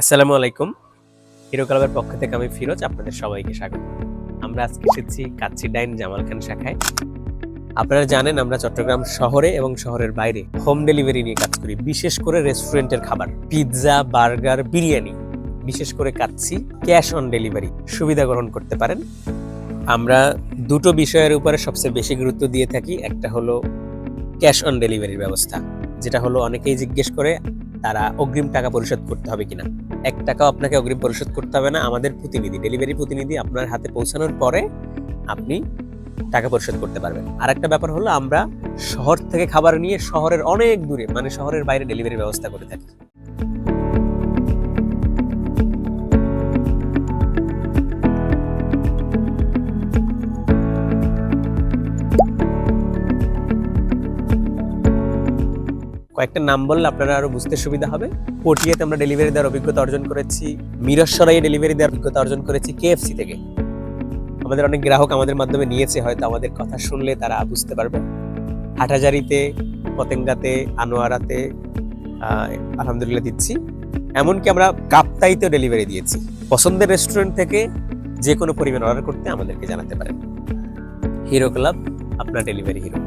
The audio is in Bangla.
আসসালামু আলাইকুম। হিরো ক্লাবের পক্ষ থেকে আমি ফিরোজ, আপনাদের সবাইকে স্বাগত। আমরা আজকে এসেছি কাচ্চি ডাইন জামাল খান শাখায়। আপনারা জানেন আমরা চট্টগ্রাম শহরে এবং শহরের বাইরে হোম ডেলিভারি নিয়ে কাজ করি, বিশেষ করে রেস্টুরেন্টের খাবার, পিৎজা, বার্গার, বিরিয়ানি। বিশেষ করে কাচ্ছি ক্যাশ অন ডেলিভারি, সুবিধা গ্রহণ করতে পারেন। আমরা দুটো বিষয়ের উপরে সবচেয়ে বেশি গুরুত্ব দিয়ে থাকি, একটা হলো ক্যাশ অন ডেলিভারির ব্যবস্থা, যেটা হলো অনেকেই জিজ্ঞেস করে তারা অগ্রিম টাকা পরিশোধ করতে হবে কিনা। এক টাকাও আপনাকে অগ্রিম পরিশোধ করতে হবে না। আমাদের প্রতিনিধি ডেলিভারি প্রতিনিধি আপনার হাতে পৌঁছানোর পরে আপনি টাকা পরিশোধ করতে পারবেন। আর একটা ব্যাপার হলো, আমরা শহর থেকে খাবার নিয়ে শহরের অনেক দূরে মানে শহরের বাইরে ডেলিভারি ব্যবস্থা করে থাকি। কয়েকটা নাম বললে আপনারা আরও বুঝতে সুবিধা হবে। পটিয়াতে আমরা ডেলিভারি দেওয়ার অভিজ্ঞতা অর্জন করেছি, মিরসরাইয়ে ডেলিভারি দেওয়ার অভিজ্ঞতা অর্জন করেছি কেএফসি থেকে। আমাদের অনেক গ্রাহক আমাদের মাধ্যমে নিয়েছে, হয়তো আমাদের কথা শুনলে তারা বুঝতে পারবে। হাটাজারিতে পতেঙ্গাতে, আনোয়ারাতে আলহামদুলিল্লাহ দিচ্ছি। এমনকি আমরা কাপ্তাইতেও ডেলিভারি দিয়েছি। পছন্দের রেস্টুরেন্ট থেকে যে কোনো পরিমাণ অর্ডার করতে আমাদেরকে জানাতে পারেন। হিরো ক্লাব আপনার ডেলিভারি হিরো